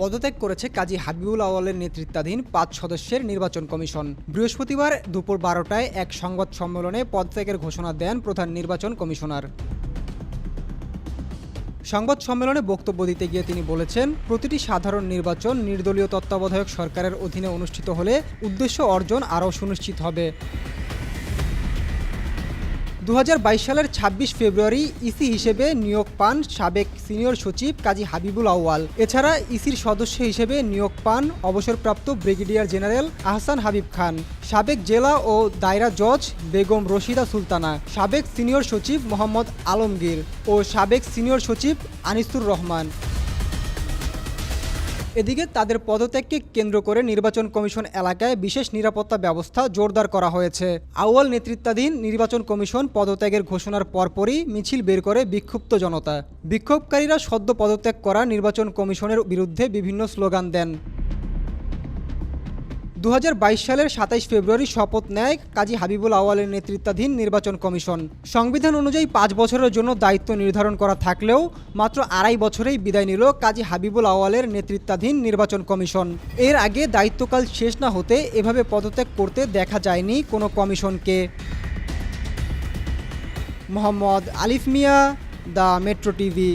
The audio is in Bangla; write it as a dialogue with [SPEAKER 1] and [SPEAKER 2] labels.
[SPEAKER 1] পদত্যাগ করেছে কাজী হাবিবুল আওয়ালের নেতৃত্বাধীন পাঁচ সদস্যের নির্বাচন কমিশন। বৃহস্পতিবার দুপুর বারোটায় এক সংবাদ সম্মেলনে পদত্যাগের ঘোষণা দেন প্রধান নির্বাচন কমিশনার। সংবাদ সম্মেলনে বক্তব্য দিতে গিয়ে তিনি বলেছেন, প্রতিটি সাধারণ নির্বাচন নির্দলীয় তত্ত্বাবধায়ক সরকারের অধীনে অনুষ্ঠিত হলে উদ্দেশ্য অর্জন আরও সুনিশ্চিত হবে। দু হাজার বাইশ সালের ২৬ ফেব্রুয়ারি ইসি হিসেবে নিয়োগ পান সাবেক সিনিয়র সচিব কাজী হাবিবুল আউয়াল। এছাড়া ইসির সদস্য হিসেবে নিয়োগ পান অবসরপ্রাপ্ত ব্রিগেডিয়ার জেনারেল আহসান হাবিব খান, সাবেক জেলা ও দায়রা জজ বেগম রশিদা সুলতানা, সাবেক সিনিয়র সচিব মোহাম্মদ আলমগীর ও সাবেক সিনিয়র সচিব আনিসুর রহমান। এদিকে তাদের পদত্যাগকে কেন্দ্র করে নির্বাচন কমিশন এলাকায় বিশেষ নিরাপত্তা ব্যবস্থা জোরদার করা হয়েছে। আউয়াল নেতৃত্বাধীন নির্বাচন কমিশন পদত্যাগের ঘোষণার পরপরই মিছিল বের করে বিক্ষুব্ধ জনতা। বিক্ষোভকারীরা সদ্য পদত্যাগ করা নির্বাচন কমিশনের বিরুদ্ধে বিভিন্ন স্লোগান দেন। দু হাজার বাইশ সালের সাতাইশ ফেব্রুয়ারি শপথ নেয় কাজী হাবিবুল আওয়ালের নেতৃত্বাধীন নির্বাচন কমিশন। সংবিধান অনুযায়ী পাঁচ বছরের জন্য দায়িত্ব নির্ধারণ করা থাকলেও মাত্র আড়াই বছরেই বিদায় নিল কাজী হাবিবুল আওয়ালের নেতৃত্বাধীন নির্বাচন কমিশন। এর আগে দায়িত্বকাল শেষ না হতে এভাবে পদত্যাগ করতে দেখা যায়নি কোনো কমিশনকে। মোহাম্মদ আলিফ মিয়া, দ্য মেট্রো টিভি।